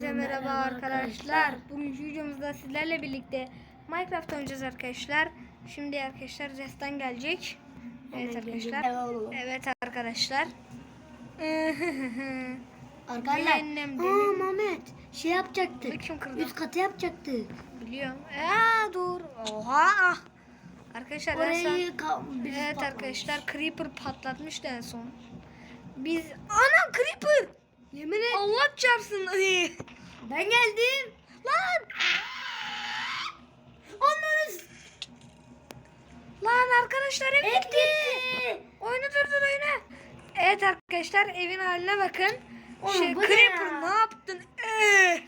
Herkese merhaba arkadaşlar. Bugünkü videomuzda sizlerle birlikte Minecraft oynayacağız arkadaşlar. Şimdi arkadaşlar Zesten gelecek. Evet arkadaşlar. Evet arkadaşlar. Arkadaşlar. Aa. Mehmet şey yapacaktık. Kim kırdı? Üst katı yapacaktık. Biliyorum. Aa dur. Oha. Arkadaşlar Orayı Evet arkadaşlar Creeper patlatmıştı en son. Biz anam Creeper. Yemin et. Allah çarpsın. Ben geldim. Lan! Onları Lan arkadaşlar ev gitti. Etti. Oyunu durdur oyunu. Evet arkadaşlar evin haline bakın. Oğlum, şey, ne Creeper ya? ne yaptın? Ee!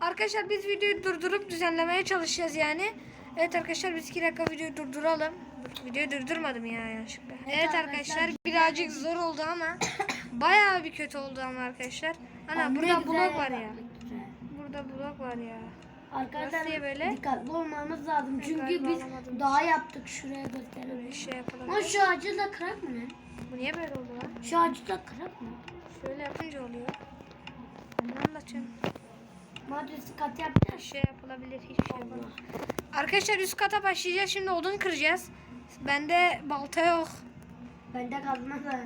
Arkadaşlar biz videoyu durdurup düzenlemeye çalışacağız yani. Evet arkadaşlar biz iki dakika videoyu durduralım. Dur, Videoyu durdurmadım ya yanlışlıkla. Evet, arkadaşlar arkadaşlar, birazcık zor oldu ama bayağı bir kötü oldu ama arkadaşlar. Ana Ama burada blok var ya. güzel. Burada blok var ya. Arkadaşlar böyle? dikkatli olmamız lazım. Ben Çünkü biz daha yaptık şuraya gösterelim. Böyle şey yapalım. Ama şu ağacı da kırak mı? Bu niye böyle oldu lan? Şu ağacı da kırak mı? Şöyle yapınca oluyor. Ne anlatıyorsun? Madem üst katı Bir yapacağız. şey yapılabilir, hiçbir şey yapamam. Arkadaşlar üst kata başlayacağız. Şimdi odun kıracağız. Bende balta yok. Bende kazma da.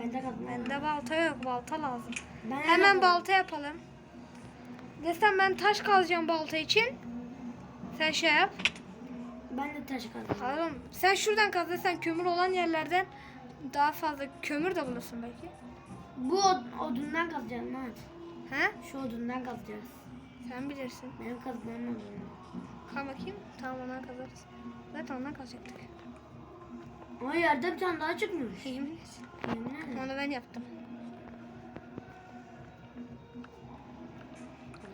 Bende kazma. Bende balta yok. Balta lazım. Ben Hemen de- balta yapalım. Desem ben taş kazacağım balta için. Sen şey yap. Ben de taş kazma. Oğlum sen şuradan kaz desen kömür olan yerlerden daha fazla kömür de bulursun belki. Bu od- odundan kazacağız Mehmet. He? Şu odundan kazacağız. Sen bilirsin. Benim kazmam odunu. Kal bakayım. Tamam ondan kazarız. Zaten ondan kazacaktık. Ama yerde bir tane daha çıkmış. Yemin et. Yemin. Onu ben yaptım.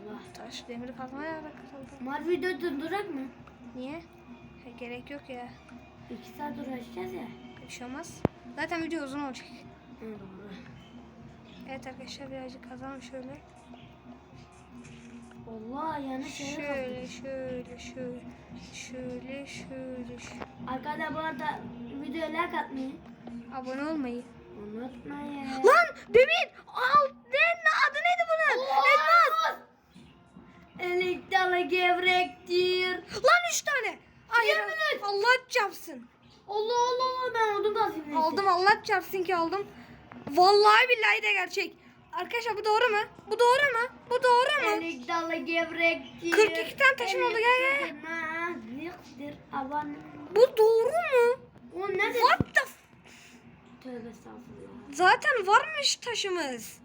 Allah. Taş demiri kazmaya da kazıldı. Mal video durdurak mı? Niye? Ha, gerek yok ya. İki saat uğraşacağız ya. Bir şey olmaz. Zaten video uzun olacak. Doğru. Evet arkadaşlar birazcık kazalım şöyle. Allah şeye Şöyle şöyle şöyle şöyle şöyle. şöyle. Arkadaşlar bu arada videoya like atmayı Abone olmayı. unutmayın. Lan demin al ne adı neydi bunun? Elmas. Elektralı gevrektir. Lan üç tane. Yemin et. Allah çarpsın. Allah Allah Allah ben odun kazayım. neyse. Aldım Allah çarpsın ki aldım. Vallahi billahi de gerçek. Arkadaşlar bu doğru mu? Bu doğru mu? Bu doğru mu? Elektralı gevrektir. 42 tane taşım oldu, gel, gel. Bu doğru mu? O ne dedi? What the Tövbe estağfurullah. Zaten varmış taşımız.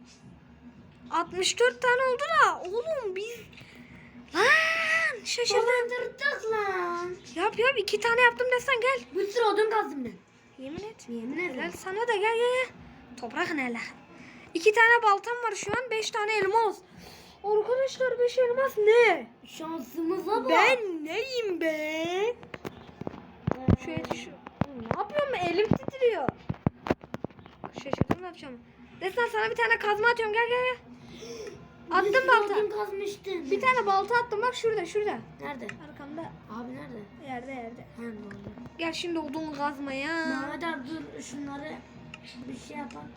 64 tane oldu da oğlum biz lan şaşırdım. Dolandırdık lan. Yap yap iki tane yaptım desen gel. Bir sürü odun kazdım ben. Yemin et. Yemin Gel ederim. sana da gel gel gel. Toprak neler. İki tane baltam var şu an beş tane elmas. Arkadaşlar beş elmas ne? Şansımıza bak. Ben neyim be? Şöyle şu. Ne yapıyorum ben? Elim titriyor. Şaşırdım ne yapacağım. Destan sana bir tane kazma atıyorum gel gel gel. Attım balta. Odun kazmıştım. Bir tane balta attım bak şurada şurada. Nerede? Arkamda. Abi nerede? Yerde yerde. Ha doğru. Gel şimdi odun kazmaya. Mehmet abi dur şunları bir şey yapalım.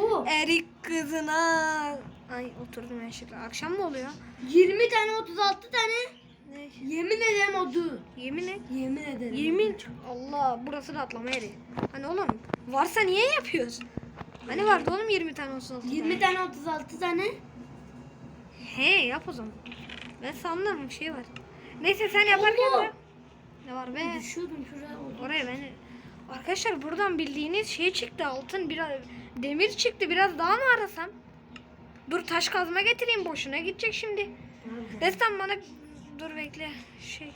Oo. Erik kızına. Ay oturdum yanlışlıkla. Akşam mı oluyor? 20 tane 36 tane. Ne? Yemin ederim odun. Yemin et. Yemin ederim. Yemin. Allah burası da atlama yeri. Hani oğlum varsa niye yapıyoruz? Hani vardı oğlum 20 tane olsun. 20 tane 36 tane. He yap o zaman. Ben sandım bir şey var. Neyse sen yaparken de. Ne var be? Düşüyordum şuraya. Oraya ben... Arkadaşlar buradan bildiğiniz şey çıktı altın biraz demir çıktı biraz daha mı arasam? Dur taş kazma getireyim boşuna gidecek şimdi. Destan bana dur bekle şey.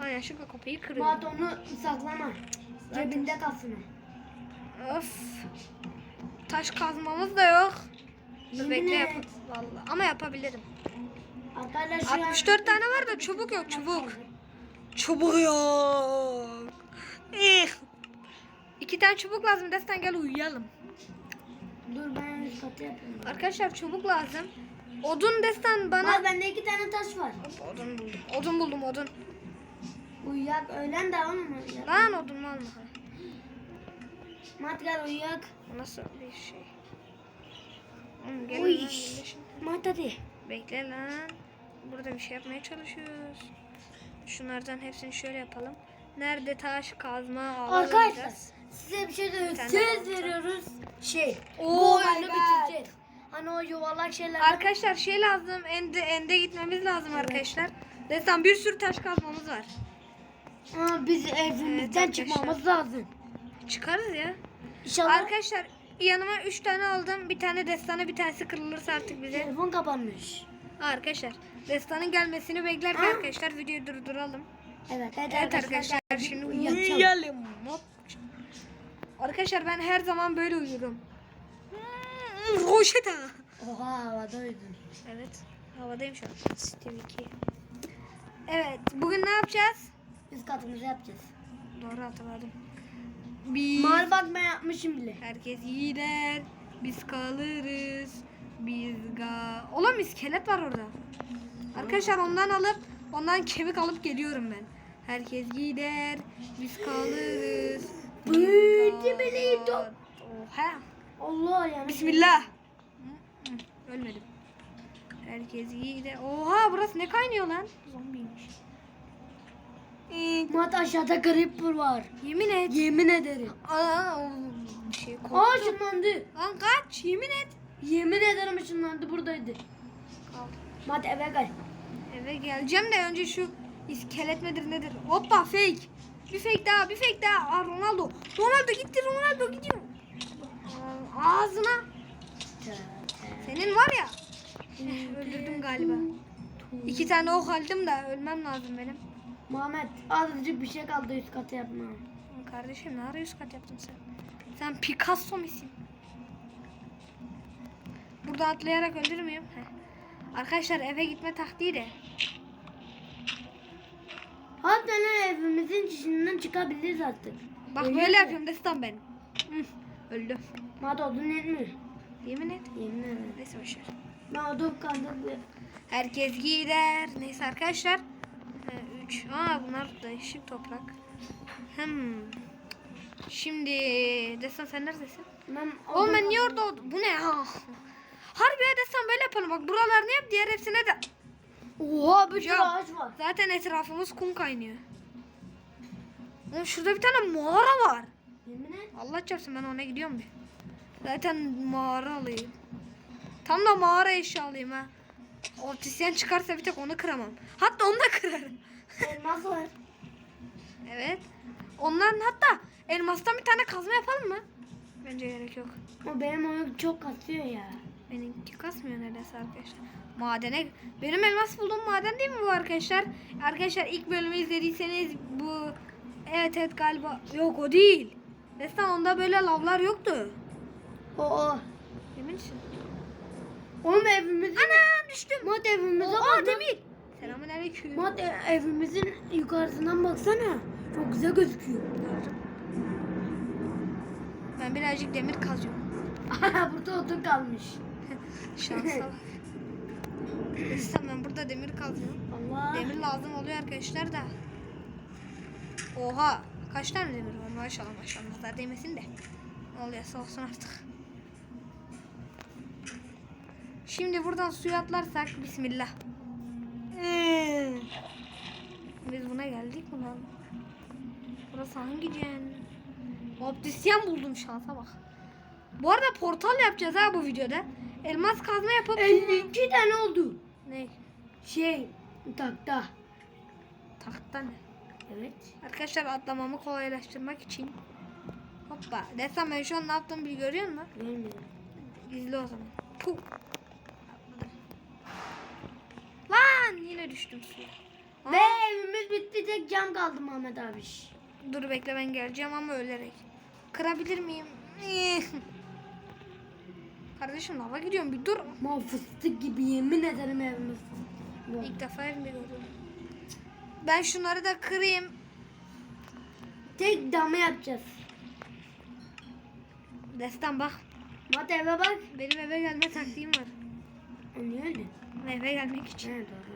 Aynen şu kapıyı kırıyor. Murat onu saklama. Cebinde kalsın. Of. Taş kazmamız da yok. Dur bekle yap. Vallahi ama yapabilirim. Arkadaşlar 64 tane var da çubuk yok çubuk. Çubuk yok. Eh. İki tane çubuk lazım. Destan gel uyuyalım. Dur ben katı yapayım. Arkadaşlar çubuk lazım. Odun destan bana. Bana bende iki tane taş var. Odun buldum. Odun buldum odun. Uyuyak öğlen de mı? Lan odun mu alma. Mat gel uyuyak. Nasıl bir şey? Oğlum gelin Uy. Mat hadi. Bekle lan. Burada bir şey yapmaya çalışıyoruz. Şunlardan hepsini şöyle yapalım. Nerede taş, kazma, Arkadaşlar alacağız? size bir şey tane Söz veriyoruz. Şey. Oh bu oyunu bitireceğiz. Hani o yuvarlak şeyler. Arkadaşlar şey lazım. Ende, ende gitmemiz lazım arkadaşlar. Destan bir sürü taş kazmamız var. Aa, biz evimizden Evet, çıkmamız lazım. Çıkarız ya. İnşallah Arkadaşlar yanıma 3 tane aldım. Bir tane destana bir tanesi kırılırsa artık bize. telefon kapanmış. Arkadaşlar destanın gelmesini beklerken arkadaşlar videoyu durduralım. Evet. Evet, Evet arkadaşlar geldik. şimdi uyuyalım. Hop. Arkadaşlar ben her zaman böyle uyurum. Hmm, Roşeta. Oha havada uyudun. Evet. Havadayım şu an. Tabii ki. Evet. Bugün ne yapacağız? Üst katımızı yapacağız. Doğru hatırladım. Biz Mavi bak ben yapmışım bile. herkes gider. Biz kalırız. Biz ga... Oğlum iskelet var orada. Arkadaşlar ondan alıp ondan kemik alıp geliyorum ben. Herkes gider. Biz kalırız. Büyüdü beni, top. Oha. Allah yani. Bismillah. Ölmedim. Herkes gider. Oha burası ne kaynıyor lan? Zombiymiş. Mat aşağıda creeper var. yemin et. Yemin ederim. Aa, o bir şey korktum. Aa ışınlandı. Lan kaç yemin et. Yemin ederim ışınlandı buradaydı. Kaldı. Mat eve gel. Eve geleceğim de önce şu iskelet midir nedir? Hoppa fake. Bir fake daha bir fake daha. Aa, Ronaldo. Ronaldo gitti Ronaldo gidiyor. Ağzına. Senin var ya. Eh, Öldürdüm galiba. İki tane ok aldım da ölmem lazım benim. Muhammed azıcık bir şey kaldı üst katı yapma. Kardeşim ne ara yüz kat yaptın sen? Sen Picasso misin? Burada atlayarak öldürür müyüm? Heh. Arkadaşlar eve gitme taktiği de. Hatta evimizin içinden çıkabiliriz artık. Bak Öyle böyle mi? yapıyorum destan ben. Hı, Öldüm. Mat odun yetmiyor. Yemin et. Yemin ederim. Neyse boşver. Ben odun kaldı. Herkes gider. Neyse arkadaşlar. 3. Aa bunlar değişik toprak. Hmm. Şimdi destan sen neredesin? Ben Oğlum ben niye orada oldum? Bu ne ya? Harbi ya destan böyle yapalım. Bak buralarını yap diğer hepsine de. Oha bir sürü ağaç var. Zaten etrafımız kum kaynıyor. Oğlum şurada bir tane mağara var. Yemin et. Allah çarpsın ben ona gidiyorum bir. Zaten mağara alayım. Tam da mağara eşya alayım ha. Optisyen çıkarsa bir tek onu kıramam. Hatta onu da kırarım. Elmas var. Evet. Ondan hatta elmastan bir tane kazma yapalım mı? Bence gerek yok. Ama benim oyun çok kasıyor ya. Benimki kasmıyor neredeyse arkadaşlar. Madene benim elmas bulduğum maden değil mi bu arkadaşlar? Arkadaşlar ilk bölümü izlediyseniz bu evet evet galiba yok o değil. Destan onda böyle lavlar yoktu. O o. Emin misin? Oğlum evimizin... Ana düştüm. Mat evimize Aa demir. Selamun aleyküm. Mat e- evimizin yukarısından baksana. Çok güzel gözüküyor. Ben birazcık demir kazıyorum. Burada odun kalmış. Şansa. Destan ben burada demir kazıyorum. Allah. Demir lazım oluyor arkadaşlar da. Oha. Kaç tane demir var maşallah maşallah. Nazar değmesin de. Ne oluyorsa olsun artık. Şimdi buradan suya atlarsak bismillah. Ee, Biz buna geldik mi lan? Burası hangi cehennem? Optisyen buldum şansa bak. Bu arada portal yapacağız ha bu videoda. Elmas kazma yapıp 52 tane oldu. ne? Şey takta. Tahta ne? Evet. Arkadaşlar atlamamı kolaylaştırmak için. Hoppa. Desem ben şu an ne yaptığımı bir görüyor musun? Bilmiyorum. İzle o zaman. Puh. Lan yine düştüm suya. Ve evimiz bitti tek cam kaldı Muhammed abi. Dur bekle ben geleceğim ama ölerek. Kırabilir miyim? Kardeşim lava gidiyorum bir dur. Ma fıstık gibi yemin ederim evimiz. İlk defa evimi görüyorum. Ben şunları da kırayım. Tek damı yapacağız. Destan bak. Mat eve bak. Benim eve gelme taktiğim var. O niye öyle? Eve gelmek için. Evet doğru.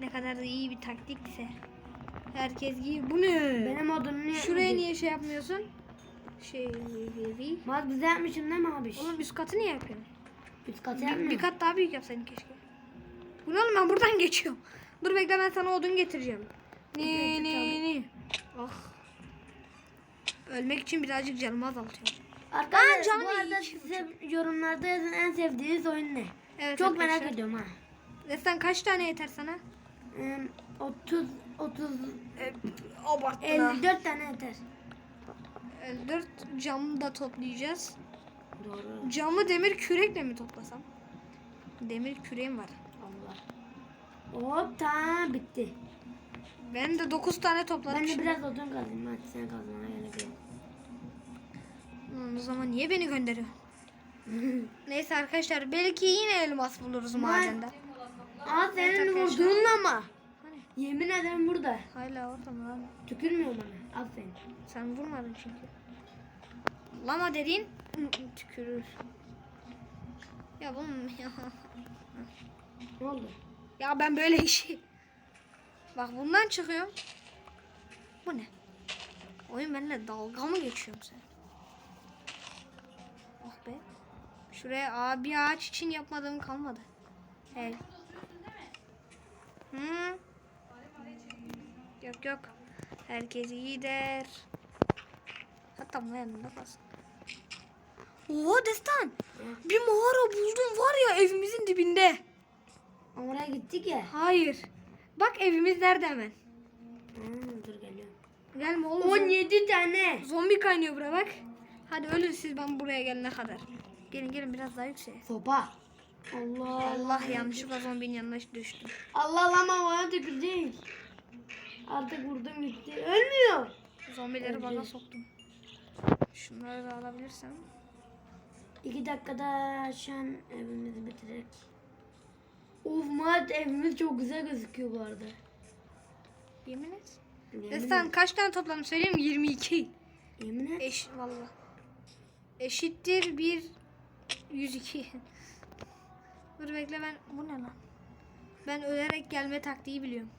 Ne kadar da iyi bir taktikse. Herkes giy. Bu ne? Benim odunu niye? Şuraya niye şey yapmıyorsun? Şey, Mat güzel yapmışsın değil mi abi? oğlum üst katı niye yapıyorsun? Üst katı Bir, yapmıyor. bir kat daha büyük yapsaydın keşke. Bu ne oğlum ben buradan geçiyorum. Dur bekle ben sana odun getireceğim. Ni ni ni. Ah. Ölmek için birazcık canımı azaltıyorum. Arkadaşlar canım bu arada size yorumlarda yazın en sevdiğiniz oyun ne? Evet Çok merak arkadaşlar. ediyorum ha. Destan kaç tane yeter sana? Ee, 30 30 E, abarttın ha. 54 tane yeter. 54 camı da toplayacağız. Doğru. Camı demir kürekle mi toplasam? Demir küreğim var. Hop tamam bitti. Ben de 9 tane topladım. Ben de şimdi. biraz odun kazayım. Hadi sen kazmana gerek yok. Lan O zaman niye beni gönderiyor? Neyse arkadaşlar belki yine elmas buluruz madende. Aa senin arkadaşlar. vurduğunla mı? Hani Yemin ederim burada. hala orada mı lan? Tükürmüyor bana. Aferin. Sen vurmadın çünkü. Lama dediğin tükürür. Ya bunun ya. Ne oldu? Ya ben böyle işi. Bak bundan çıkıyorum. Bu ne? Oyun benimle dalga mı geçiyorsun sen? Oh be. Şuraya aa, bir ağaç için yapmadığım kalmadı. Hey. Hı? Yok yok. Herkes iyi der. Hatta bu yanında kalsın. Oha Destan. Bir mağara buldum var ya evimizin dibinde. Ama Oraya gittik ya. Hayır. Bak evimiz nerede hemen. Hmm, dur geliyorum. Gelme oğlum. 17 tane. Zombi kaynıyor buraya bak. Hadi ölün siz ben buraya gelene kadar. Gelin gelin biraz daha yükseğe. Sopa. Allah Allah yanlışlıkla zombinin yanına düştüm. Allah lama bana tükürecek. Artık vurdum gitti. Ölmüyor. Zombileri bana Öldü. soktum. Şunları da alabilirsem. İki dakikada şu an evimizi bitirerek. Of Mat evimiz çok güzel gözüküyor bu arada. Yemin et. Yemin, Destan kaç tane topladım söyleyeyim mi? 22. yemin et. Eş valla. Eşittir bir 102. Dur bekle ben bu ne lan? Ben ölerek gelme taktiği biliyorum.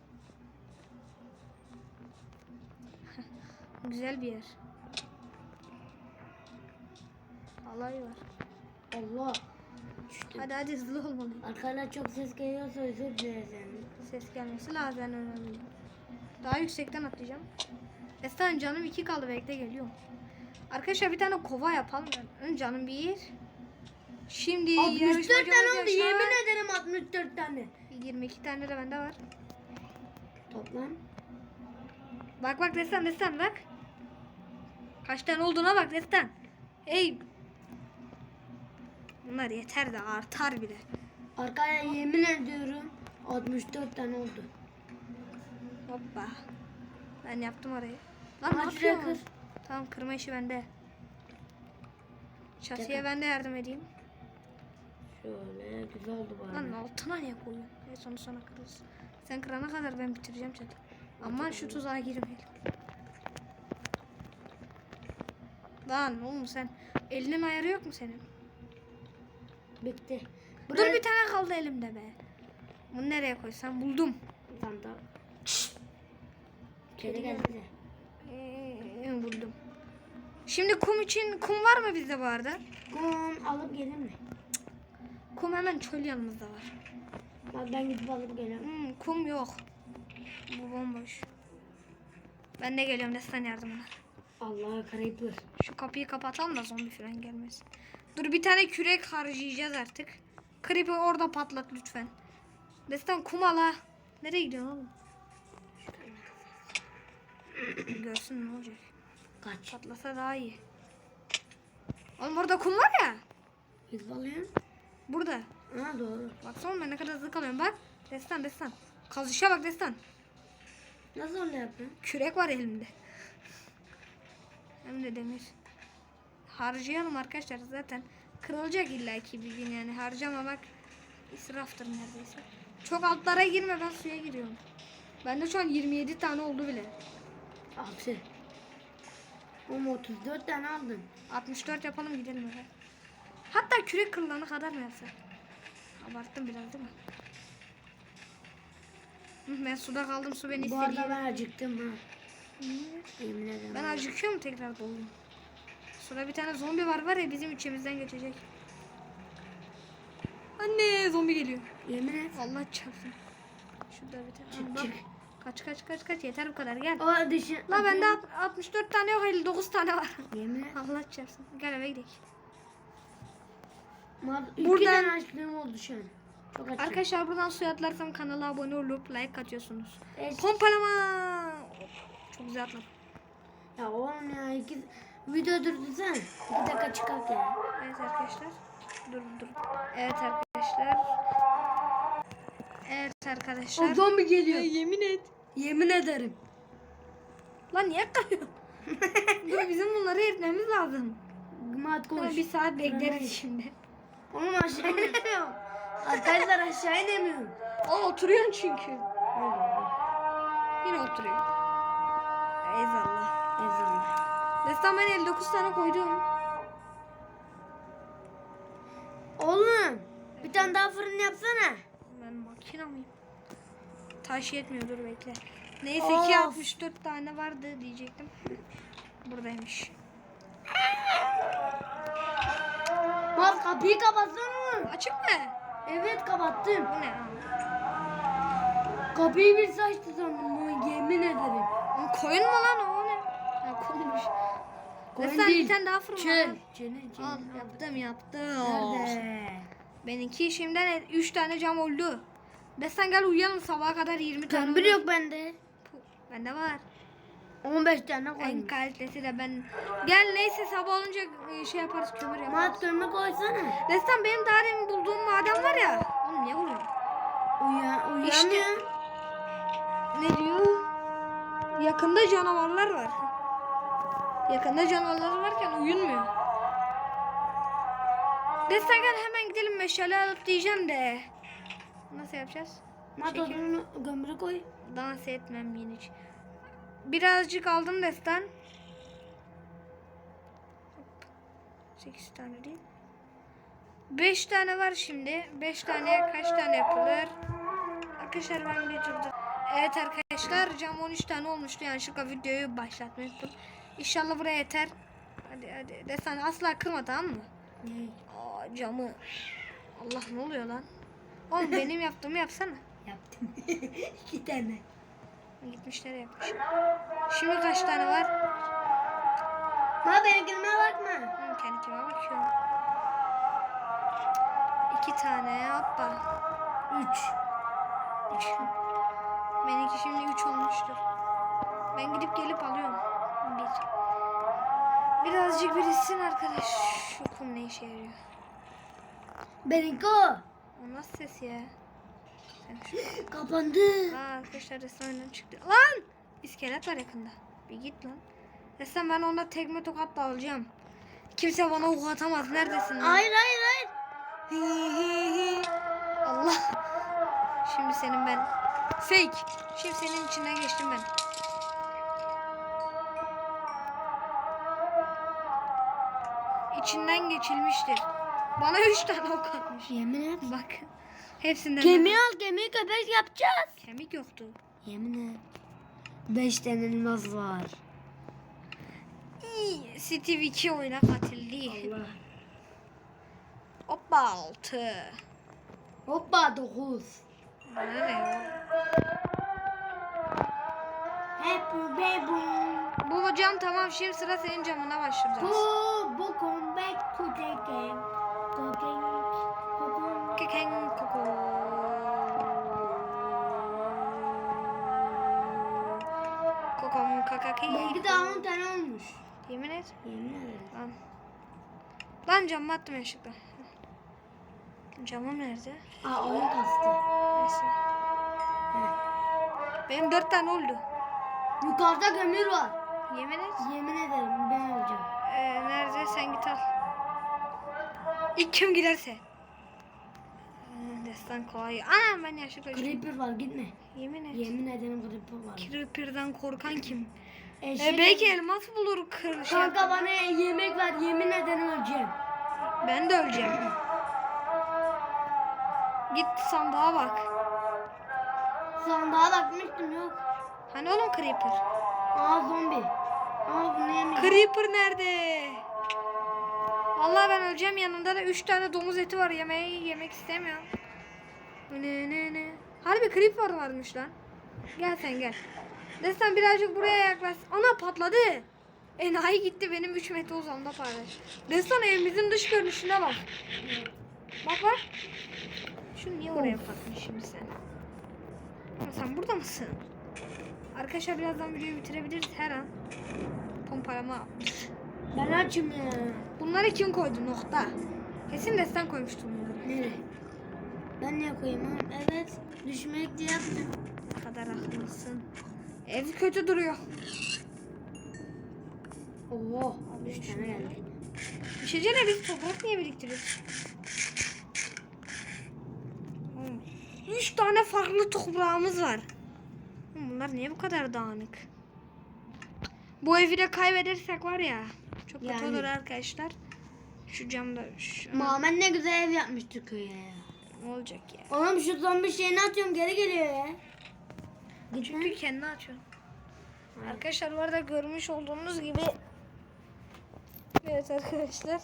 Güzel bir yer. Alay var. Allah. Hadi hadi hızlı olmalıyım. Arkadan çok ses geliyorsa özür dileriz yani. Ses gelmesi lazım önemli. Daha yüksekten atlayacağım. Estan canım iki kaldı bekle geliyorum. Arkadaşlar bir tane kova yapalım. Önce canım bir. Şimdi 64 yarışmacımız tane oldu Yaşar. yemin ederim 64 tane. 22 tane de bende var. Toplam. Bak bak Destan Destan bak. Kaç tane olduğuna bak Destan. Ey. Bunlar yeter de artar bile. Arkaya yemin ediyorum 64 tane oldu. Hoppa. Ben yaptım orayı. Lan ne yapıyorsun? kır. Tamam kırma işi bende. Çatıya Yakın. ben de yardım edeyim. Şöyle güzel oldu bu Lan altına niye koyuyorsun? Evet onu sonra kırarız. Sen kırana kadar ben bitireceğim çatı. Aman şu tuzağa girmeyelim. Lan oğlum sen elinin ayarı yok mu senin? Bitti. Dur Buraya- bir tane kaldı elimde be. Bunu nereye koysam buldum. Tamam tamam. Kedi geldi de. Ee, buldum. Şimdi kum için kum var mı bizde bu arada? Kum alıp gelir mi? Kum hemen çöl yanımızda var. Bak ben gidip alıp geliyorum. Hmm, kum yok. Bu bomboş. Ben de geliyorum Destan yardımına. Allah Creeper. Şu kapıyı kapatalım da zombi falan gelmesin. Dur bir tane kürek harcayacağız artık. Creeper orada patlat lütfen. Destan kum al ha. Nereye gidiyorsun oğlum? Görsün ne olacak. Kaç. Patlasa daha iyi. Oğlum orada kum var ya. Gidip alıyorum. Burada. Ha doğru. Baksana ben ne kadar hızlı kalıyorum bak. Destan destan. Kazışa bak destan. Nasıl öyle yapıyorsun? Kürek var elimde. Hem de demir. Harcayalım arkadaşlar zaten. Kırılacak illaki bir gün yani harcamamak israftır neredeyse. Çok altlara girme ben suya giriyorum. Bende şu an 27 tane oldu bile. Altı. Oğlum 34 tane aldın. 64 yapalım gidelim eve. Hatta kürek kırılana kadar mı yapsak? Abarttım biraz değil mi? Hı, Ben suda kaldım su beni Bu arada istediği. ben acıktım ha. Yemin ederim. Ben acıkıyor mu tekrar doldum. Sonra bir tane zombi var var ya bizim içimizden geçecek. Anne zombi geliyor. Yemin et. Allah çarpsın. Şurada bir tane. Çık, Bak. çık. Kaç kaç kaç kaç yeter bu kadar gel. O dışı. La bende alt- 64 tane yok 59 tane var. Yemin et. Allah çarpsın. Gel eve gidelim. Buradan- Buradan... açlığım oldu şu an. Çok açım. Arkadaşlar buradan suya atlarsam kanala abone olup like atıyorsunuz. Evet. Pompalama. Çok güzel atladım. Ya oğlum ya iki video durdursana. İki dakika çıkart ya. Evet arkadaşlar. Dur dur. Evet arkadaşlar. Evet arkadaşlar. zombi geliyor. yemin et. Yemin ederim. Lan niye kalıyor? dur bizim bunları eritmemiz lazım. Mat Tamam, koş. bir saat bekleriz Tamam. şimdi. Oğlum aşağı inemiyorum. Arkadaşlar aşağı inemiyorum. O oturuyorsun çünkü. Yine oturuyor. Eyvallah. Ezan. Destan ben 59 tane koydum. Oğlum bir tane daha fırın yapsana. Ben makina mıyım? Taş yetmiyor dur bekle. Neyse ki 64 tane vardı diyecektim. Buradaymış. Mat kapıyı kapatsana. Açık mı? Evet kapattım. Bu ne? Kapıyı bir saçtı sandım. Yemin ederim. Koyun mu lan o ne? Ha koymuş. Koyun değil. bir tane daha fırın var. Çöl. Al yaptım yaptım. Nerede? Benimki şimdiden 3 tane cam oldu. Destan gel uyuyalım sabaha kadar 20 tane. Kömür yok bende. Bende var. 15 tane En koymuş. kalitesi de ben. Gel neyse sabah olunca e, şey yaparız kömür yaparız. Mat kömür koysana. Destan benim daha demin bulduğum maden var ya. Oğlum niye vuruyor? Uyan, uyanmıyor. İşte. Ne diyor? Yakında canavarlar var. Yakında canavarlar varken uyunmuyor. Destan gel hemen gidelim meşale alıp diyeceğim de. Nasıl yapacağız? Mat odunu koy. Dans etmem yine hiç. Birazcık aldım destan. 8 tane değil. 5 tane var şimdi. 5 tane kaç tane yapılır? Arkadaşlar ben bir durdur. Evet arkadaşlar cam 13 tane olmuştu. Yanlışlıkla videoyu başlatmayı unuttum. İnşallah buraya yeter. Hadi hadi. Destan asla kırma tamam mı? Ne? Aa camı. Allah ne oluyor lan? Oğlum benim yaptığımı yapsana. Yaptım. İki tane. Gitmişler yapmış. Şimdi kaç tane var? Ma benimkine bakma. Hı, kendi kime bakıyorum. İki tane hoppa. Üç. Üç. Benimki şimdi üç olmuştur. Ben gidip gelip alıyorum. Bir. Birazcık birissin arkadaş. Şu kum ne işe yarıyor? Benimki o. O nasıl ses ya? Sen. Kapandı. Aa arkadaşlar restorandan çıktı. Lan! İskelet var yakında. Bir git lan. Resmen ben onda tekme tokatla alacağım. Kimse bana ok atamaz. Neredesin lan? Hayır hayır hayır. Allah. Şimdi senin ben. Fake. Şimdi senin içinden geçtim ben. İçinden geçilmiştir. Bana üç tane ok atmış. Yemin et. Bak. Hepsinden. Gemi al gemi köpek yapacağız. Kemik yoktu. Yemin et. Beş tane elmas var. İyi, Steve 2 oyuna katildi. Allah. Hoppa 6. Hoppa dokuz. Bana ne ya? Happy baby. Bu cam tamam şimdi sıra senin camına başlayacağız. Bu bu come Belki daha on tane olmuş. Yemin et. Yemin ederim. Lan. Lan camı attım yanlışlıkla. Camım nerede? Aa oyun kastı. Neyse. Benim dört tane oldu. Yukarıda kömür var. Yemin et. Yemin ederim ben alacağım. Ee, nerede? Sen git al. İlk kim giderse. Hmm, Destan kolay. Anam ben düştüm. Creeper var gitme. Yemin et. Yemin ederim creeper var. Creeper'dan korkan kim? Eşek E, belki elmas bulur kır şey. Kanka bana yemek ver yemin ederim öleceğim. Ben de öleceğim. Git sandığa bak. Sandığa bakmıştım yok. Hani oğlum Creeper? Aa zombi. Aa bunu yemeyin. Creeper nerede? Vallahi ben öleceğim yanında da 3 tane domuz eti var yemeği yemek istemiyorum. Ne ne ne. Harbi creeper varmış lan. Gel sen gel. Destan birazcık buraya yaklaş. Ana patladı. Enayi gitti benim 3 metre uzamda paylaş. Destan evimizin dış görünüşüne bak. Bak bak. Şunu niye oraya patladın şimdi sen? Sen burada mısın? Arkadaşlar birazdan videoyu bitirebiliriz her an. Pompalama. Ben açım ya. Bunları kim koydu nokta? Kesin destan koymuştu bunları. Nereye? Ben niye koyayım oğlum? Evet. Düşmek diye yaptım. Ne kadar haklısın. Ev kötü duruyor. Oo. Üç tane geldi. De biz toprak niye biriktiriyoruz? Üç tane farklı toprağımız var. Bunlar niye bu kadar dağınık? Bu evi de kaybedersek var ya. Çok kötü Yani. olur arkadaşlar. Şu camda şu, Muhammed ne güzel ev yapmıştı köye ya. ne olacak ya? Oğlum şu zombi şeyini atıyorum geri geliyor ya. Git lan. Çünkü kendi açıyor. Arkadaşlar bu arada görmüş olduğunuz gibi Evet arkadaşlar.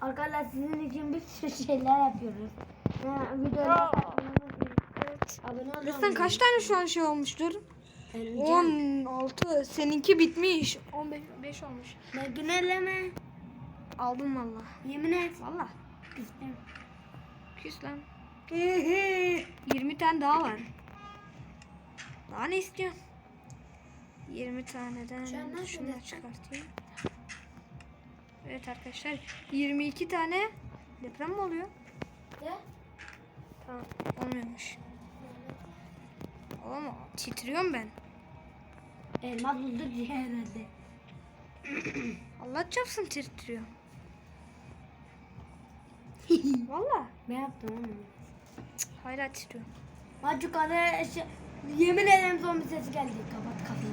Arkadaşlar sizin için bir sürü şeyler yapıyoruz. Ha, videolar Evet. Abone olun. Kaç tane şu an şey olmuştur? Öleceğim. 16. Seninki bitmiş. 15 5 olmuş. Günelleme. Aldım valla. Yemin et. Valla. Küstüm. Küs lan. 20 tane daha var. Daha ne istiyorsun? 20 taneden Şu an nasıl şunu destan? çıkartayım. Evet arkadaşlar 22 tane deprem mi oluyor? Ne? Tamam olmuyormuş. Oğlum titriyorum ben. Elma bulduk diye herhalde. Allah çarpsın titriyor. Valla. Ben yaptım onu. Hala titriyor. Bak yukarı şey, yemin ederim zombi sesi geldi. Kapat kapıyı.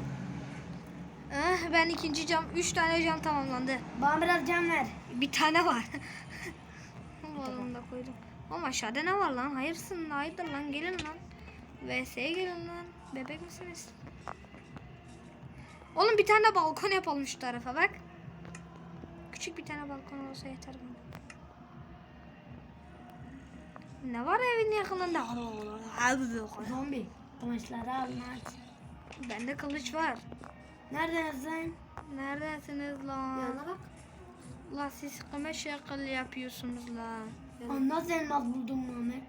Ah, ben ikinci cam, 3 tane cam tamamlandı. Bana biraz can ver. Bir tane var. Onu da koydum. Ama aşağıda ne var lan? Hayırsın, hayırdır lan? Gelin lan. VS'ye gelin lan. Bebek misiniz? Oğlum bir tane balkon yapalım şu tarafa bak. Küçük bir tane balkon olsa yeter bana. Ne var evin yakınında? Zombi. Kılıçları alın aç. Bende kılıç var. Nereden sen? Neredesiniz lan? Yanına bak. La siz kime şakal yapıyorsunuz la? Aa, Nasıl elmas buldun Muhammed?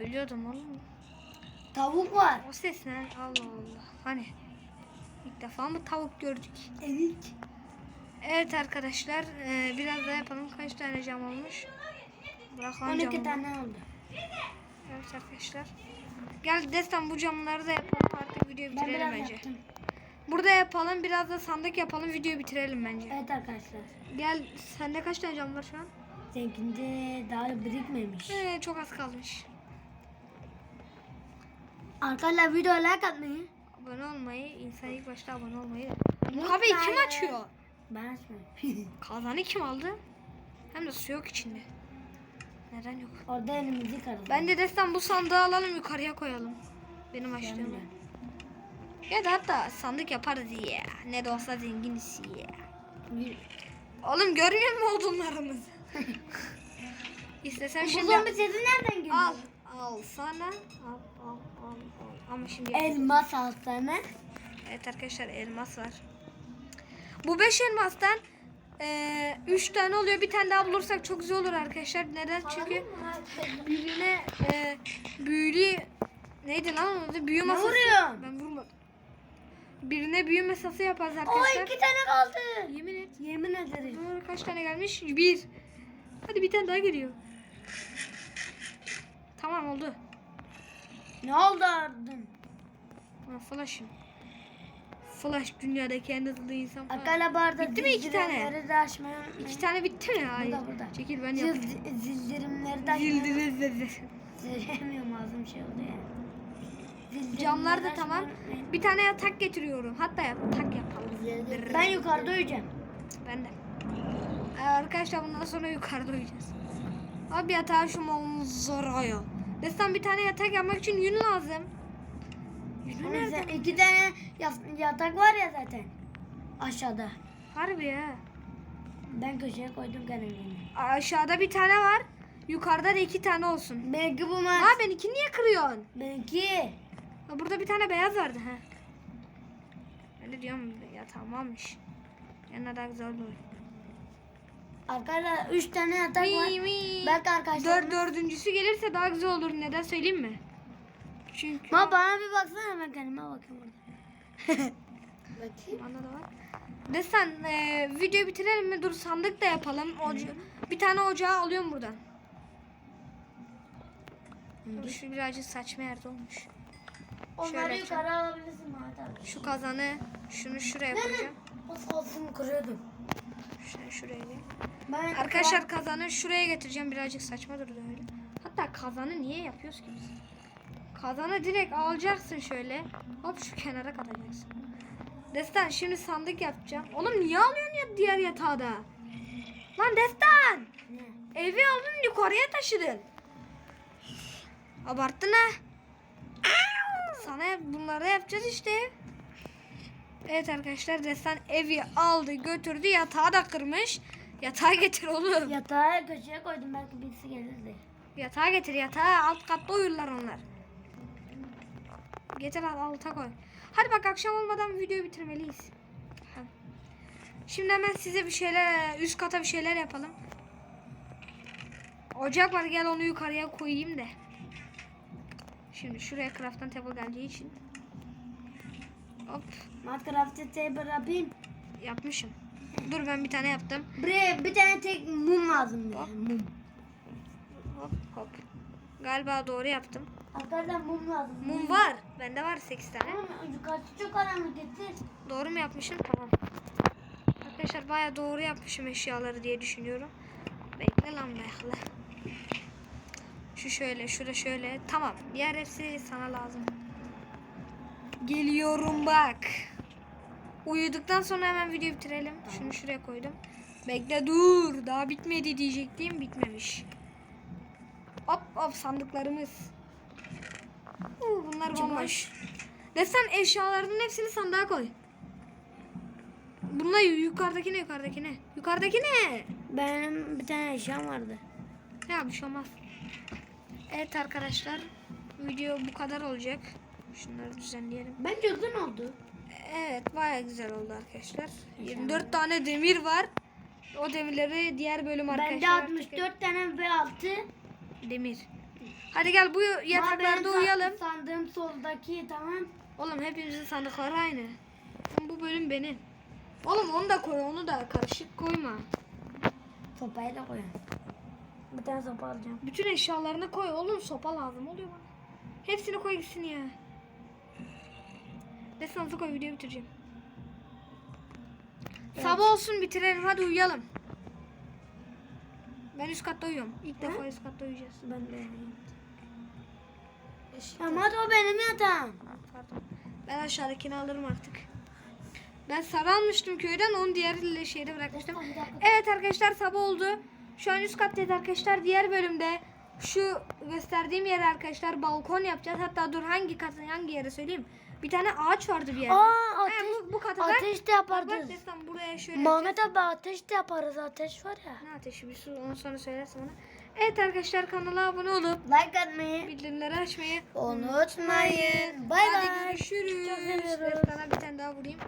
Ölüyordum oğlum. Tavuk var. O ses ne? Allah Allah. Hani ilk defa mı tavuk gördük? Evet. Evet arkadaşlar e, biraz daha yapalım. Kaç tane cam olmuş? Bırak lan 12 camı. tane oldu. Evet arkadaşlar. Gel Destan bu camları da yapalım artık videoyu Ben bitirelim biraz bence. yaptım. Burada yapalım biraz da sandık yapalım videoyu bitirelim bence. Evet arkadaşlar. Gel sende kaç tane cam var şu an? Seninkinde daha birikmemiş. Ee, çok az kalmış. Arkadaşlar video like atmayı. Abone olmayı, insan ilk başta abone olmayı. Muhabbet kim açıyor? Ben açmıyorum. Kazanı kim aldı? Hem de su yok içinde. Neden yok? Orada elimizi karadı. Ben de destan bu sandığı alalım yukarıya koyalım. Benim açtığımı. Ya da hatta sandık yaparız ya. Ne de olsa zenginiz ya. Oğlum görmüyor musun odunlarımızı? İstesem Bu şimdi zombi sesi nereden geliyor? al. Al sana. Al. Ama şimdi Elmas alsana. Evet arkadaşlar elmas var. Bu 5 elmastan 3 tane oluyor. Bir tane daha bulursak çok güzel olur arkadaşlar. Neden? Çünkü birine e, büyülü neydi lan onun? Büyü masası. vuruyorsun? Ben vurmadım. Birine büyü masası yaparız O arkadaşlar. iki tane kaldı. Yemin et. Yemin ederim. Aa, Kaç tane gelmiş? Bir. Hadi bir tane daha geliyor. Tamam oldu. Ne oldu ardın? Ha, flash'ım. Flash dünyadaki en hızlı insan falan. Akala barda Bitti mi iki tane? zildirimleri de açmayı unutmayın. İki tane bitti mi? Hayır. Burada, burada. Çekil ben Zil- yapayım. Zildirimleri de açmayı Yıldırız. Söyleyemiyorum ağzım şey oldu ya. Zildirimleri Camlar da tamam. unutmayın. Bir tane yatak getiriyorum. Hatta yatak yapalım. Ben yukarıda uyuyacağım. Ben de. Arkadaşlar bundan sonra yukarıda uyuyacağız. Abi yatağı şu manzaraya. Destan bir tane yatak yapmak için yün lazım. Yünü nerede? iki tane yas- yatak var ya zaten. Aşağıda. Harbi ya. Ben köşeye koydum kalemliğimi. Aşağıda bir tane var. Yukarıda da iki tane olsun. Benimki bu Ha mat. benimki niye kırıyorsun? Benimki. Ha, burada bir tane beyaz vardı ha. Ben de diyorum ya tamammış. Yanına daha güzel olur. Arkadaşlar 3 tane yatak var. Mi, mi. Belki arkadaşlar. Dör, dördüncüsü gelirse daha güzel olur. Neden söyleyeyim mi? Çünkü Ma bana bir baksana ben kendime bakayım orada. Bakayım. bana da var. Desen e, videoyu bitirelim mi? Dur sandık da yapalım. Oca- bir tane ocağı alıyorum buradan. Dur, Şu birazcık saçma yerde olmuş. Onları Şöyle yukarı alabilirsin abi. Şu kazanı şunu şuraya koyacağım. O olsun kırıyordum. Şunu şuraya. Ben Arkadaşlar kazanı şuraya getireceğim. Birazcık saçma durdu öyle. Hatta kazanı niye yapıyoruz ki biz? Kazanı direkt alacaksın şöyle. Hop şu kenara katacaksın. Destan şimdi sandık yapacağım. Oğlum niye alıyorsun ya diğer yatağı da? Lan Destan! Ne? Evi aldın yukarıya taşıdın. Abarttın ha. Sana bunları yapacağız işte. Evet arkadaşlar Destan evi aldı götürdü yatağı da kırmış. Yatağı getir oğlum. Yatağı köşeye koydum belki birisi gelirdi. Yatağa getir yatağa. Alt katta uyurlar onlar. Getir al alta koy. Hadi bak akşam olmadan videoyu bitirmeliyiz. Şimdi hemen size bir şeyler üst kata bir şeyler yapalım. Ocak var gel onu yukarıya koyayım da. Şimdi şuraya craft'tan table geldiği için. Hop Minecraft'ta table yapayım. yapmışım. Dur ben bir tane yaptım. Buraya bir tane tek mum lazım bize. Mum. Hop hop. Galiba doğru yaptım. Arkadaşlar mum lazım. Mum var. Bende var 8 tane. Yukarısı çok karanlık getir. Doğru mu yapmışım? Tamam. Arkadaşlar baya doğru yapmışım eşyaları diye düşünüyorum. Bekle lan bekle. Şu şöyle, şurada şöyle. Tamam. Diğer hepsi sana lazım. Geliyorum bak. Uyuduktan sonra hemen videoyu bitirelim. Şunu şuraya koydum. Bekle dur. Daha bitmedi diyecektim. Bitmemiş. Hop hop sandıklarımız. Uu, bunlar bomboş. Desen eşyalarının hepsini sandığa koy. Bunlar yu- yukarıdaki ne yukarıdaki ne? Yukarıdaki ne? Benim bir tane eşyam vardı. Ya bir şey olmaz. Evet arkadaşlar. Video bu kadar olacak. Şunları düzenleyelim. Bence uzun oldu. Evet baya güzel oldu arkadaşlar. 24 tane demir var. O demirleri diğer bölüm arkadaşlar. Bende 64 tane ve 6. Demir. Hadi gel bu yataklarda uyuyalım. Sandığım soldaki tamam. Oğlum hepimizin sandıkları aynı. Bu bölüm benim. Oğlum onu da koy onu da karışık koyma. Sopayı da koyalım. Bir tane sopa alacağım. Bütün eşyalarını koy oğlum sopa lazım oluyor bana. Hepsini koy gitsin ya. Destansı koy videoyu bitireceğim. Sabah olsun bitirelim hadi uyuyalım. Ben üst katta uyuyorum. İlk defa üst katta uyuyacağız. Ben de. Ama o benim yatağım. Pardon. Ben aşağıdakini alırım artık. Ben sarı almıştım köyden onu diğer şeyde bırakmıştım. Evet arkadaşlar sabah oldu. Şu an üst kattayız arkadaşlar. Diğer bölümde şu gösterdiğim yere arkadaşlar balkon yapacağız. Hatta dur hangi kat hangi yere söyleyeyim. Bir tane ağaç vardı bir yerde. Aa ateş, bu, bu kata bak. ateş de Bak bak yaparız. desem buraya şöyle. Mehmet abi ateş de yaparız ateş var ya. Ne ateşi bir su onu sonra söylersin bana. Evet arkadaşlar kanala abone olup Like atmayı bildirimleri açmayı unutmayın. Bay Hadi bay. görüşürüz. Çok seviyoruz. Bir tane daha vurayım.